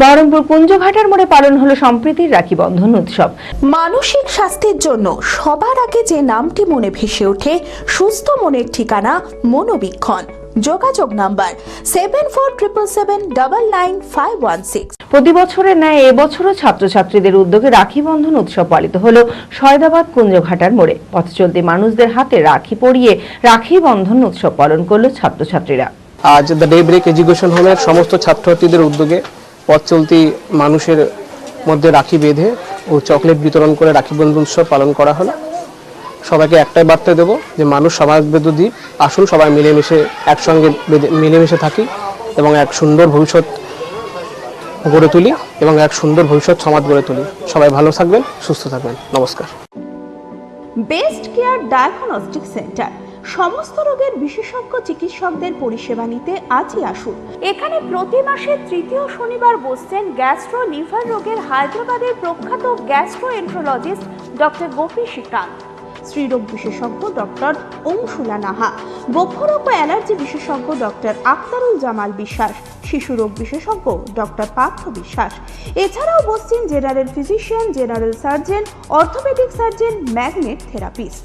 বহরমপুর কুঞ্জঘাটার মোড়ে পালন হলো সম্প্রীতির রাখি বন্ধন উৎসব। মানসিক স্বাস্থ্যের জন্য সবার আগে যে নামটি মনে ভেসে ওঠে সুস্থ মনের ঠিকানা মনোবীক্ষণ। যোগাযোগ number seven four triple seven double nine five one six. প্রতি বছরের ন্যায় এবছরও ছাত্রছাত্রীদের উদ্যোগে রাখি বন্ধন উৎসব পালিত হলো সয়দাবাদ কুঞ্জঘাটার মোড়ে। পথ চলতি মানুষদের হাতে রাখি পরিয়ে রাখি বন্ধন উৎসব পালন করল ছাত্রছাত্রীরা। আজ দ্য ডে ব্রেক এডুকেশন হোমের সমস্ত ছাত্রছাত্রীদের উদ্যোগে পথ চলতি মানুষের মধ্যে রাখি বেঁধে ও চকলেট বিতরণ করে রাখি বন্ধন উৎসব পালন করা হলো। সবাইকে একটাই বার্তা দেবো যে মানুষ সমাজ দ্বীপ আসুন সবাই মিলেমিশে একসঙ্গে মিলেমিশে থাকি এবং এক সুন্দর ভবিষ্যৎ গড়ে তুলি এবং এক সুন্দর ভবিষ্যৎ সমাজ গড়ে তুলি। সবাই ভালো থাকবেন, সুস্থ থাকবেন। নমস্কার। বেস্ট কেয়ার ডায়াগনস্টিক সেন্টার সমস্ত রোগের বিশেষজ্ঞ চিকিৎসকদের পরিষেবা নিতে আজই আসুন। এখানে প্রতি মাসে তৃতীয় শনিবার বসছেন গ্যাস্ট্রো লিভার রোগের হায়দ্রাবাদের প্রখ্যাত gastro enterologist doctor Gopi Srikanth. স্ত্রীরোগ বিশেষজ্ঞ ডক্টর অংশুলা নাহা বক্ষরোগ ও অ্যালার্জি বিশেষজ্ঞ ডক্টর আক্তারুল জামাল বিশ্বাস, শিশু রোগ বিশেষজ্ঞ ডক্টর পার্থ বিশ্বাস। এছাড়াও বসছেন general physician, general surgeon, orthopaedic surgeon, magnet therapist.